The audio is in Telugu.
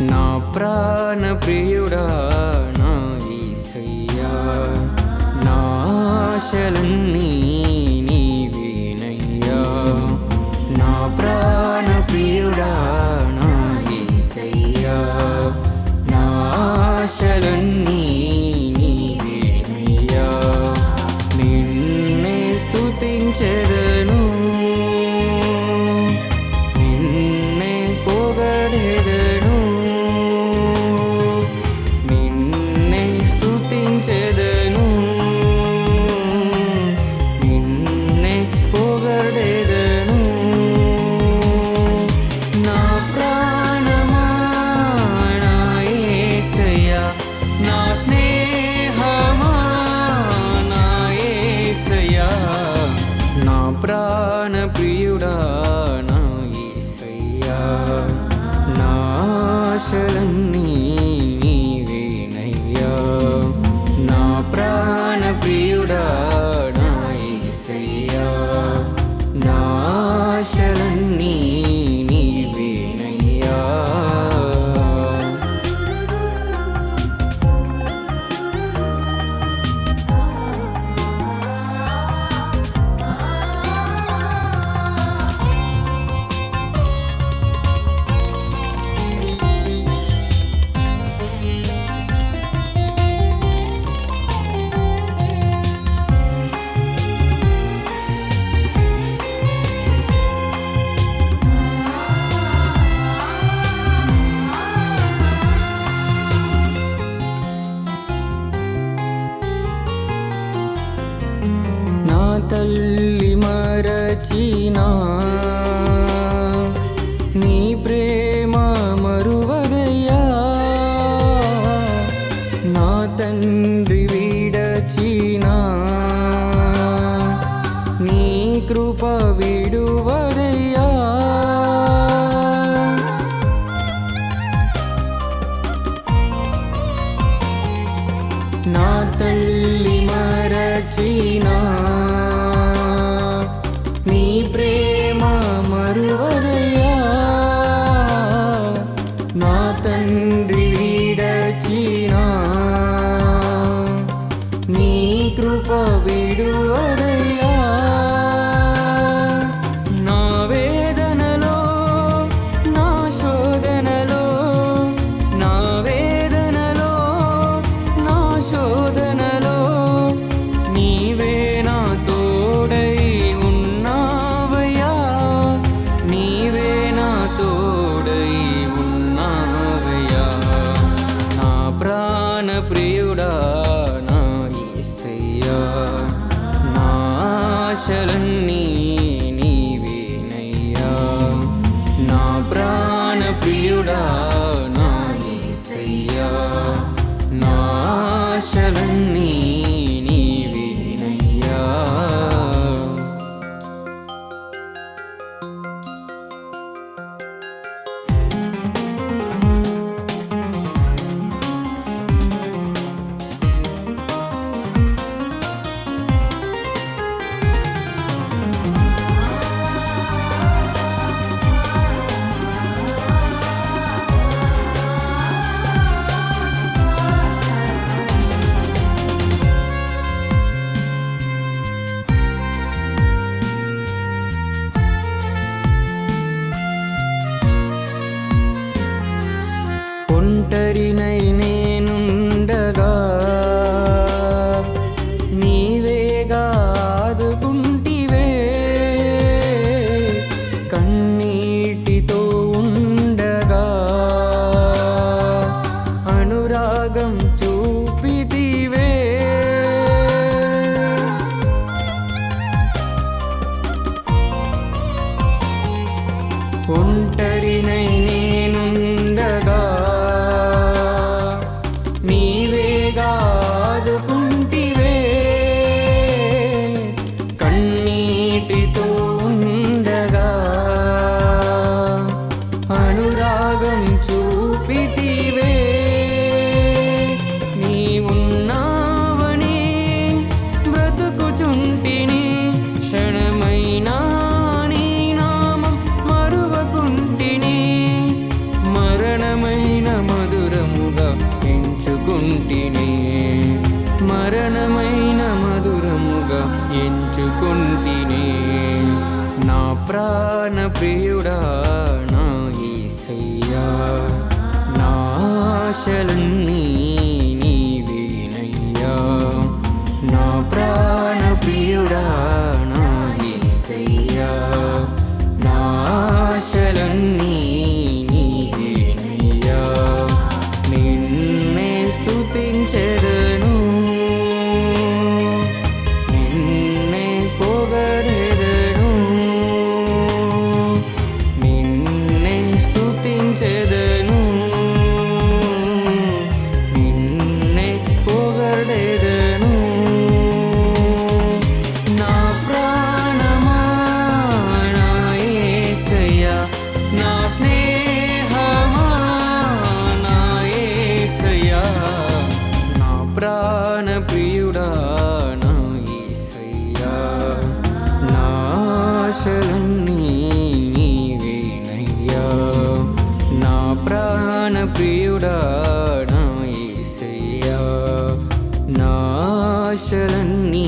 నా ప్రాణ ప్రియుడా నా ఈసయ్యా. నా ప్రాణ ప్రియుడా నా ఈసయ్యా. తల్లి మరచినా నీ ప్రేమ మరువదయ్యా నా తండ్రి వీడచినా నీ కృప వీ عسل النيل ఎంచుకుంటినే మరణమైన మధురముగా ఎంచుకుంటినే. నా ప్రాణ ప్రియుడా నా ఈసయ్యా నా ఆశలన్నీ nothing to the നാശലന്നീ